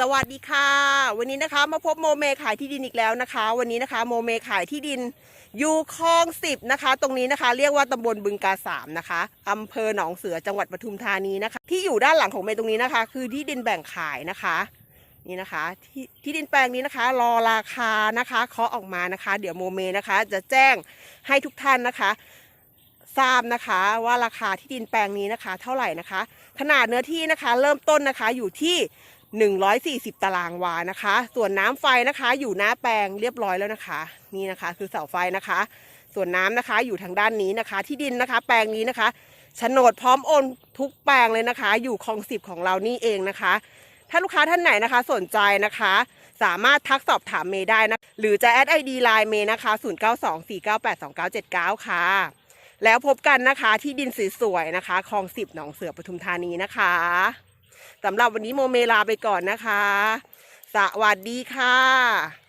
สวัสดีค่ะ วันนี้นะคะมาพบโมเมขายที่ดินอีกแล้วนะคะ วันนี้นะคะโมเมขายที่ดินอยู่คลองสิบนะคะ ตรงนี้นะคะ เรียกว่าตำบลบึงกาสามนะคะอำเภอหนองเสือจังหวัดปทุมธานีนะคะ ที่อยู่ด้านหลังของเมย์ตรงนี้นะคะ คือที่ดินแบ่งขายนะคะ นี่นะคะที่ที่ดินแปลงนี้นะคะ รอราคานะคะเคาะออกมานะคะ เดี๋ยวโมเมนะคะ จะแจ้งให้ทุกท่านนะคะทราบนะคะว่าราคาที่ดินแปลงนี้นะคะ เท่าไหร่นะคะ ขนาดเนื้อที่นะคะ เริ่มต้นนะคะอยู่ที่ 140 ตารางวานะคะ ส่วนน้ำไฟนะคะ อยู่หน้าแปลงเรียบร้อยแล้วนะคะ นี่นะคะ คือเสาไฟนะคะ ส่วนน้ำนะคะ อยู่ทางด้านนี้นะคะ ที่ดินนะคะ แปลงนี้นะคะโฉนดพร้อมโอนทุกแปลงเลยนะคะ อยู่คลองสิบของเรานี่เองนะคะ ถ้าลูกค้าท่านไหนนะคะ สนใจนะคะ สามารถทักสอบถามเมย์ได้นะ หรือจะแอดไอดีไลน์เมย์นะคะ 0924982979 ค่ะ แล้วพบกันนะคะที่ดินสวยๆนะคะคลองสิบหนองเสือปทุมธานีนะคะ สำหรับวันนี้โมเมลาไปก่อนนะคะ สวัสดีค่ะ